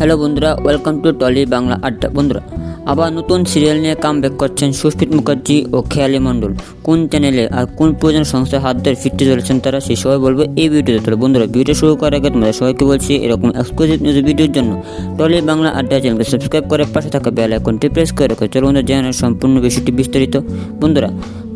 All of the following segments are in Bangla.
হ্যালো বন্ধুরা ওয়েলকাম টু টলি বাংলা আড্ডা বন্ধুরা, আবার নতুন সিরিয়াল নিয়ে কাম ব্যাক করছেন সুস্মিত মুখার্জি ও খেয়ালি মণ্ডল। কোন চ্যানেলে আর কোন প্রয়োজন সংস্থার হাত ধরে ফিরতে চলেছেন তারা সে সবাই বলব এই ভিডিওতে। তাহলে বন্ধুরা, ভিডিও শুরু করার আগে তোমাদের সবাইকে বলছি, এরকম এক্সক্লুসিভ নিউজ ভিডিওর জন্য টলি বাংলা আড্ডা চ্যানেলকে সাবস্ক্রাইব করে পাশে থাকা বেল আইকনটি প্রেস করে রাখো। চলো বন্ধুরা জানার সম্পূর্ণ বিষয়টি বিস্তারিত। বন্ধুরা,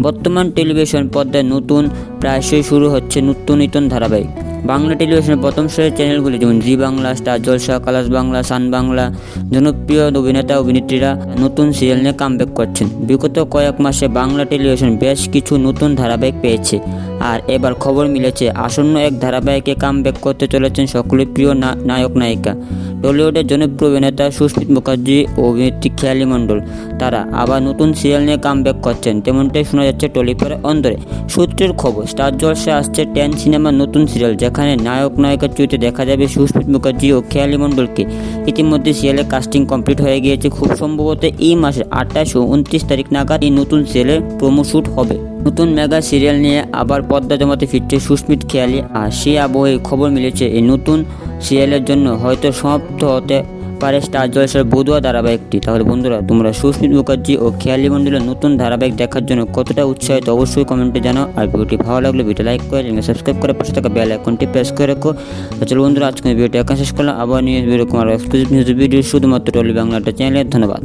বর্তমান টেলিভিশন পর্দায় নতুন, প্রায়শই শুরু হচ্ছে নতুন নতুন ধারাবাহিক। বাংলা টেলিভিশনের প্রথম শ্রেণির চ্যানেলগুলি যেমন Zee Bangla, Star Jalsha, Colors Bangla Sun Bangla, জনপ্রিয় অভিনেতা, অভিনেত্রীরা নতুন সিরিয়াল নিয়ে কামব্যাক করছেন। বিগত কয়েক মাসে বাংলা টেলিভিশন বেশ কিছু নতুন ধারাবাহিক পেয়েছে। আর এবার খবর মিলেছে, আসন্ন এক ধারাবাহিকে কামব্যাক করতে চলেছেন সকলের প্রিয় নায়ক, নায়িকা। টলিউডের জনপ্রিয় অভিনেতা সুস্মিত মুখার্জি ও অভিনেত্রী খেয়ালি মণ্ডল। তারা আবার নতুন সিরিয়াল নিয়ে কামব্যাক করছেন, তেমনটাই শোনা যাচ্ছে টলিপাড়া অন্দরে। সূত্রের খবর, স্টার জলসে আসছে টেন সিনেমার নতুন সিরিয়াল যেখানে নায়ক, নায়িকার চরিত্রে দেখা যাবে সুস্মিত মুখার্জি ও খেয়ালি মণ্ডলকে। ইতিমধ্যে সিরিয়ালের কাস্টিং কমপ্লিট হয়ে গিয়েছে। খুব সম্ভবত এই মাসের আঠাশ ও উনত্রিশ তারিখ নাগাদ এই নতুন সিরিয়ালের প্রোমো শ্যুট হবে। নতুন মেগা সিরিয়াল নিয়ে আবার পদ্মা জমাতে ফিরছে সুস্মিত খেয়ালি, আর সে আবহে খবর মিলেছে এই নতুন সিরিয়ালের জন্য। হয়তো সমাপ্ত হতে পারে স্টার জলসের বধুয়া ধারাবাহিকটি। তাহলে বন্ধুরা, তোমরা সুস্মিত মুখার্জি ও খেয়ালি মন্ডলের নতুন ধারাবাহিক দেখার জন্য কতটা উৎসাহিত অবশ্যই কমেন্টে জানাও। আর ভিডিওটি ভালো লাগলে ভিডিও লাইক করে চ্যানেল সাবস্ক্রাইব করে পাশে থাকা বেল আইকনটি প্রেস করে রাখো। চলো বন্ধুরা আজকে ভিডিওটি একা শেষ করলাম। আবার news video Kumar exclusive news video শুধুমাত্র টলি বাংলাটা চ্যানেলে ধন্যবাদ।